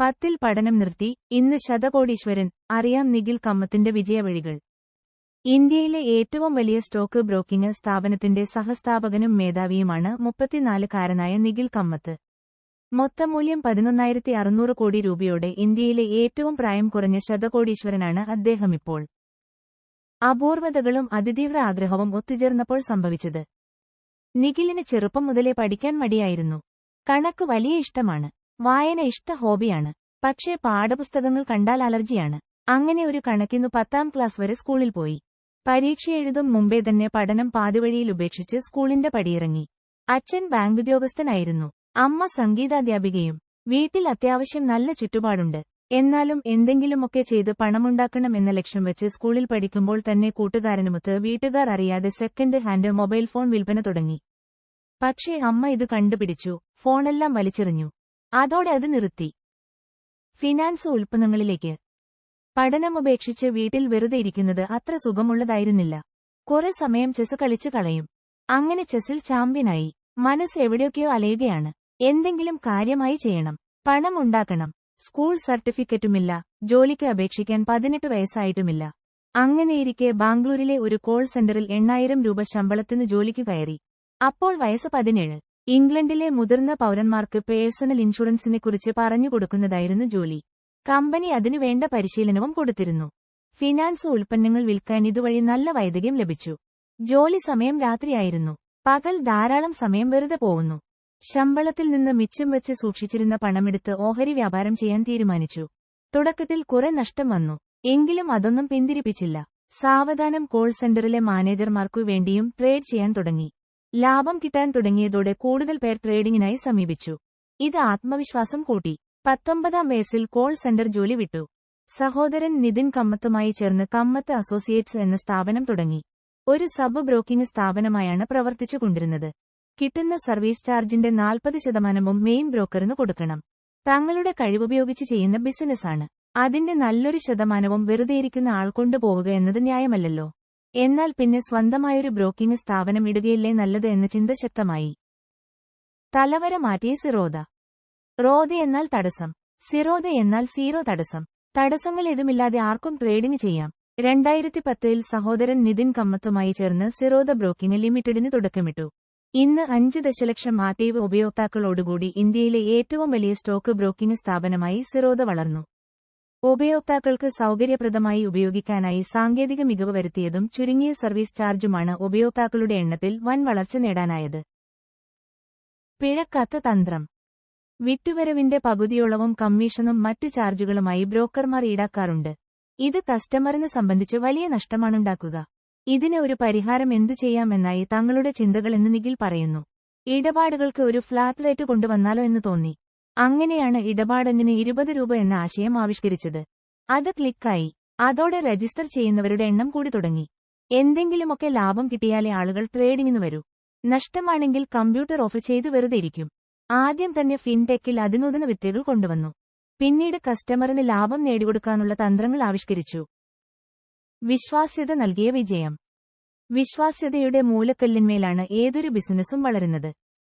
പത്തിൽ പഠനം നിർത്തി ഇന്ന് ശതകോടീശ്വരൻ അറിയാം നിഖിൽ കമ്മത്തിന്റെ വിജയവഴികൾ. ഇന്ത്യയിലെ ഏറ്റവും വലിയ സ്റ്റോക്ക് ബ്രോക്കിംഗ് സ്ഥാപനത്തിന്റെ സഹസ്ഥാപകനും മേധാവിയുമാണ് മുപ്പത്തിനാലുകാരനായ നിഖിൽ കമ്മത്ത്. മൊത്തമൂല്യം പതിനൊന്നായിരത്തി അറുന്നൂറ് കോടി രൂപയോടെ ഇന്ത്യയിലെ ഏറ്റവും പ്രായം കുറഞ്ഞ ശതകോടീശ്വരനാണ് അദ്ദേഹമിപ്പോൾ അപൂർവതകളും അതിതീവ്ര ആഗ്രഹവും ഒത്തുചേർന്നപ്പോൾ സംഭവിച്ചത്. നിഖിലിന് ചെറുപ്പം മുതലേ പഠിക്കാൻ മടിയായിരുന്നു. കണക്ക് വലിയ ഇഷ്ടമാണ്. വായന ഇഷ്ട ഹോബിയാണ്. പക്ഷേ പാഠപുസ്തകങ്ങൾ കണ്ടാൽ അലർജിയാണ്. അങ്ങനെ ഒരു കണക്കിന്നു പത്താം ക്ലാസ് വരെ സ്കൂളിൽ പോയി. പരീക്ഷ എഴുതും മുമ്പേ തന്നെ പഠനം പാതിവഴിയിൽ ഉപേക്ഷിച്ച് സ്കൂളിന്റെ പടിയിറങ്ങി. അച്ഛൻ ബാങ്ക് ഉദ്യോഗസ്ഥനായിരുന്നു. അമ്മ സംഗീതാധ്യാപികയും. വീട്ടിൽ അത്യാവശ്യം നല്ല ചുറ്റുപാടുണ്ട്. എന്നാലും എന്തെങ്കിലുമൊക്കെ ചെയ്ത് പണമുണ്ടാക്കണം എന്ന ലക്ഷ്യം വെച്ച് സ്കൂളിൽ പഠിക്കുമ്പോൾ തന്നെ കൂട്ടുകാരനുമൊത്ത് വീട്ടുകാർ അറിയാതെ സെക്കൻഡ് ഹാൻഡ് മൊബൈൽ ഫോൺ വിൽപ്പന തുടങ്ങി. പക്ഷേ അമ്മ ഇത് കണ്ടുപിടിച്ചു. ഫോണെല്ലാം വലിച്ചെറിഞ്ഞു. അതോടെ അത് നിർത്തി. ഫിനാൻസ് ഉൽപ്പന്നങ്ങളിലേക്ക്. പഠനമുപേക്ഷിച്ച് വീട്ടിൽ വെറുതെ ഇരിക്കുന്നത് അത്ര സുഖമുള്ളതായിരുന്നില്ല. കുറെ സമയം ചെസ് കളിച്ചു കളയും. അങ്ങനെ ചെസ്സിൽ ചാമ്പ്യനായി. മനസ്സ് എവിടെയൊക്കെയോ അലയുകയാണ്. എന്തെങ്കിലും കാര്യമായി ചെയ്യണം. പണം ഉണ്ടാക്കണം. സ്കൂൾ സർട്ടിഫിക്കറ്റുമില്ല. ജോലിക്ക് അപേക്ഷിക്കാൻ പതിനെട്ട് വയസ്സായിട്ടുമില്ല. അങ്ങനെയിരിക്കെ ബാംഗ്ലൂരിലെ ഒരു കോൾ സെന്ററിൽ എണ്ണായിരം രൂപ ശമ്പളത്തിന് ജോലിക്ക് കയറി. അപ്പോൾ വയസ്സ് പതിനേഴ്. ഇംഗ്ലണ്ടിലെ മുതിർന്ന പൌരന്മാർക്ക് പേഴ്സണൽ ഇൻഷുറൻസിനെ ഇൻഷുറൻസിനെക്കുറിച്ച് പറഞ്ഞുകൊടുക്കുന്നതായിരുന്നു ജോലി. കമ്പനി അതിനുവേണ്ട പരിശീലനവും കൊടുത്തിരുന്നു. ഫിനാൻസ് ഉൽപ്പന്നങ്ങൾ വിൽക്കാൻ ഇതുവഴി നല്ല വൈദഗ്ധ്യം ലഭിച്ചു. ജോലി സമയം രാത്രിയായിരുന്നു. പകൽ ധാരാളം സമയം വെറുതെ പോകുന്നു. ശമ്പളത്തിൽ നിന്ന് മിച്ചം വെച്ച് സൂക്ഷിച്ചിരുന്ന പണമെടുത്ത് ഓഹരി വ്യാപാരം ചെയ്യാൻ തീരുമാനിച്ചു. തുടക്കത്തിൽ കുറെ നഷ്ടം വന്നു. എങ്കിലും അതൊന്നും പിന്തിരിപ്പിച്ചില്ല. സാവധാനം കോൾ സെന്ററിലെ മാനേജർമാർക്കു വേണ്ടിയും ട്രേഡ് ചെയ്യാൻ തുടങ്ങി. ലാഭം കിട്ടാൻ തുടങ്ങിയതോടെ കൂടുതൽ പേർ ട്രേഡിംഗിനായി സമീപിച്ചു. ഇത് ആത്മവിശ്വാസം കൂട്ടി. പത്തൊമ്പതാം വയസ്സിൽ കോൾ സെന്റർ ജോലി വിട്ടു. സഹോദരൻ നിതിൻ കമ്മത്തുമായി ചേർന്ന് കമ്മത്ത് അസോസിയേറ്റ്സ് എന്ന സ്ഥാപനം തുടങ്ങി. ഒരു സബ് ബ്രോക്കിംഗ് സ്ഥാപനമായാണ് പ്രവർത്തിച്ചുകൊണ്ടിരുന്നത് കിട്ടുന്ന സർവീസ് ചാർജിന്റെ നാൽപ്പത് ശതമാനവും മെയിൻ ബ്രോക്കറിന് കൊടുക്കണം. തങ്ങളുടെ കഴിവുപയോഗിച്ച് ചെയ്യുന്ന ബിസിനസ്സാണ് അതിന്റെ നല്ലൊരു ശതമാനവും വെറുതെയിരിക്കുന്ന ആൾ കൊണ്ടുപോവുക എന്നത് ന്യായമല്ലല്ലോ. എന്നാൽ പിന്നെ സ്വന്തമായൊരു ബ്രോക്കിംഗ് സ്ഥാപനം ഇടുകയില്ലേ നല്ലത് എന്ന ചിന്ത ശക്തമായി. തലവര മാറ്റിയ സിറോദ. റോദ എന്നാൽ തടസ്സം. സിറോദ എന്നാൽ സീറോ തടസ്സം. തടസ്സങ്ങൾ ഏതുമില്ലാതെ ആർക്കും ട്രേഡിംഗ് ചെയ്യാം. രണ്ടായിരത്തി പത്തിൽ സഹോദരൻ നിതിൻ കമ്മത്തുമായി ചേർന്ന് സിറോദ ബ്രോക്കിംഗ് ലിമിറ്റഡിന് തുടക്കമിട്ടു. ഇന്ന് അഞ്ച് ദശലക്ഷം ആക്ടീവ് ഉപയോക്താക്കളോടുകൂടി ഇന്ത്യയിലെ ഏറ്റവും വലിയ സ്റ്റോക്ക് ബ്രോക്കിംഗ് സ്ഥാപനമായി സിറോദ വളർന്നു. ഉപയോക്താക്കൾക്ക് സൌകര്യപ്രദമായി ഉപയോഗിക്കാനായി സാങ്കേതിക മികവ് വരുത്തിയതും ചുരുങ്ങിയ സർവീസ് ചാർജുമാണ് ഉപയോക്താക്കളുടെ എണ്ണത്തിൽ വൻ വളർച്ച നേടാനായത്. പിഴക്കത്ത് തന്ത്രം. വിറ്റുവരവിന്റെ പകുതിയോളവും കമ്മീഷനും മറ്റു ചാർജുകളുമായി ബ്രോക്കർമാർ ഈടാക്കാറുണ്ട്. ഇത് കസ്റ്റമറിനെ സംബന്ധിച്ച് വലിയ നഷ്ടമാണുണ്ടാക്കുക. ഇതിന് ഒരു പരിഹാരം എന്തു ചെയ്യാമെന്നായി തങ്ങളുടെ ചിന്തകൾ എന്ന് നിഖിൽ പറയുന്നു. ഇടപാടുകൾക്ക് ഒരു ഫ്ലാറ്റ് റേറ്റ് കൊണ്ടുവന്നാലോ എന്ന് തോന്നി. അങ്ങനെയാണ് ഇടപാടങ്ങിന് ഇരുപത് രൂപ എന്ന ആശയം ആവിഷ്കരിച്ചത്. അത് ക്ലിക്കായി. അതോടെ രജിസ്റ്റർ ചെയ്യുന്നവരുടെ എണ്ണം കൂടി തുടങ്ങി. എന്തെങ്കിലുമൊക്കെ ലാഭം കിട്ടിയാലേ ആളുകൾ ട്രേഡിങ്ങിന് വരൂ. നഷ്ടമാണെങ്കിൽ കമ്പ്യൂട്ടർ ഓഫ് ചെയ്തു വെറുതെ ഇരിക്കും. ആദ്യം തന്നെ ഫിൻടെക്കിൽ അതിനൂതന വിദ്യകൾ കൊണ്ടുവന്നു. പിന്നീട് കസ്റ്റമറിന് ലാഭം നേടിക്കൊടുക്കാനുള്ള തന്ത്രങ്ങൾ ആവിഷ്കരിച്ചു. വിശ്വാസ്യത നൽകിയ വിജയം. വിശ്വാസ്യതയുടെ മൂലക്കല്ലിന്മേലാണ് ഏതൊരു ബിസിനസ്സും വളരുന്നത്.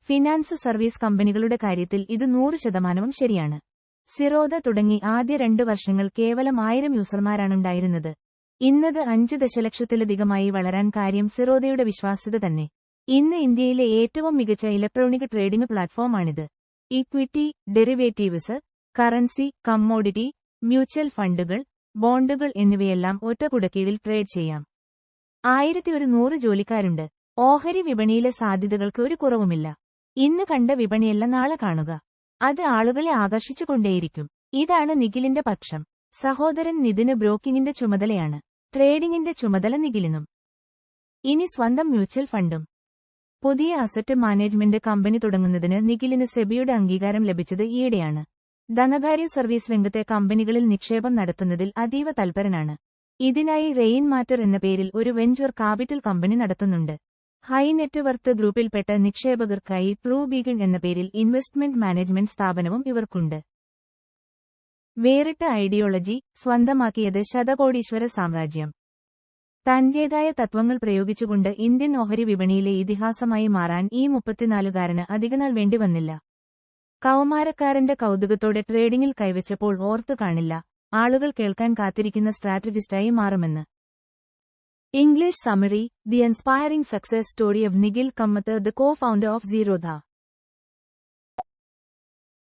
ഫിനാൻസ് സർവീസ് കമ്പനികളുടെ കാര്യത്തിൽ ഇത് നൂറ് ശതമാനവും ശരിയാണ്. സിറോദ തുടങ്ങി ആദ്യ രണ്ട് വർഷങ്ങൾ കേവലം ആയിരം യൂസർമാരാണുണ്ടായിരുന്നത്. ഇന്നത് അഞ്ച് ദശലക്ഷത്തിലധികമായി വളരാൻ കാര്യം സിറോദയുടെ വിശ്വാസ്യത തന്നെ. ഇന്ന് ഇന്ത്യയിലെ ഏറ്റവും മികച്ച electronic trading പ്ലാറ്റ്ഫോമാണിത്. Equity derivatives currency commodity mutual ഫണ്ടുകൾ ബോണ്ടുകൾ എന്നിവയെല്ലാം ഒറ്റ കുടക്കീഴിൽ ട്രേഡ് ചെയ്യാം. ആയിരത്തി ഒരു നൂറ് ജോലിക്കാരുണ്ട്. ഓഹരി വിപണിയിലെ സാധ്യതകൾക്ക് ഒരു കുറവുമില്ല. ഇന്ന് കണ്ട വിപണിയല്ല നാളെ കാണുക. അത് ആളുകളെ ആകർഷിച്ചുകൊണ്ടേയിരിക്കും. ഇതാണ് നിഖിലിന്റെ പക്ഷം. സഹോദരൻ നിതിന് ബ്രോക്കിങ്ങിന്റെ ചുമതലയാണ്. ട്രേഡിംഗിന്റെ ചുമതല നിഖിലിനും. ഇനി സ്വന്തം മ്യൂച്വൽ ഫണ്ടും. പുതിയ അസറ്റ് മാനേജ്മെന്റ് കമ്പനി തുടങ്ങുന്നതിന് നിഖിലിന് സെബിയുടെ അംഗീകാരം ലഭിച്ചത് ഈയിടെയാണ്. ധനകാര്യ സർവീസ് രംഗത്തെ കമ്പനികളിൽ നിക്ഷേപം നടത്തുന്നതിൽ അതീവ തൽപരനാണ്. ഇതിനായി റെയിൻ മാറ്റർ എന്ന പേരിൽ ഒരു വെഞ്ചർ കാപിറ്റൽ കമ്പനി നടത്തുന്നുണ്ട്. ഹൈ നെറ്റ്വർത്ത് ഗ്രൂപ്പിൽപ്പെട്ട നിക്ഷേപകർക്കായി ട്രൂ ബീഗൺ എന്ന പേരിൽ ഇൻവെസ്റ്റ്മെന്റ് മാനേജ്മെന്റ് സ്ഥാപനവും ഇവർക്കുണ്ട്. വേറിട്ട ഐഡിയോളജി സ്വന്തമാക്കിയത് ശതകോടീശ്വര സാമ്രാജ്യം. തന്റേതായ തത്വങ്ങൾ പ്രയോഗിച്ചുകൊണ്ട് ഇന്ത്യൻ ഓഹരി വിപണിയിലെ ഇതിഹാസമായി മാറാൻ ഈ മുപ്പത്തിനാലുകാരന് അധികനാൾ വേണ്ടിവന്നില്ല. കൗമാരക്കാരന്റെ കൗതുകത്തോടെ ട്രേഡിംഗിൽ കൈവച്ചപ്പോൾ ഓർത്തു കാണില്ല. ആളുകൾ കേൾക്കാൻ കാത്തിരിക്കുന്ന സ്ട്രാറ്റജിസ്റ്റായി മാറുമെന്ന്. English Summary The inspiring success story of Nigil Kamathur, the co founder of Zerodha.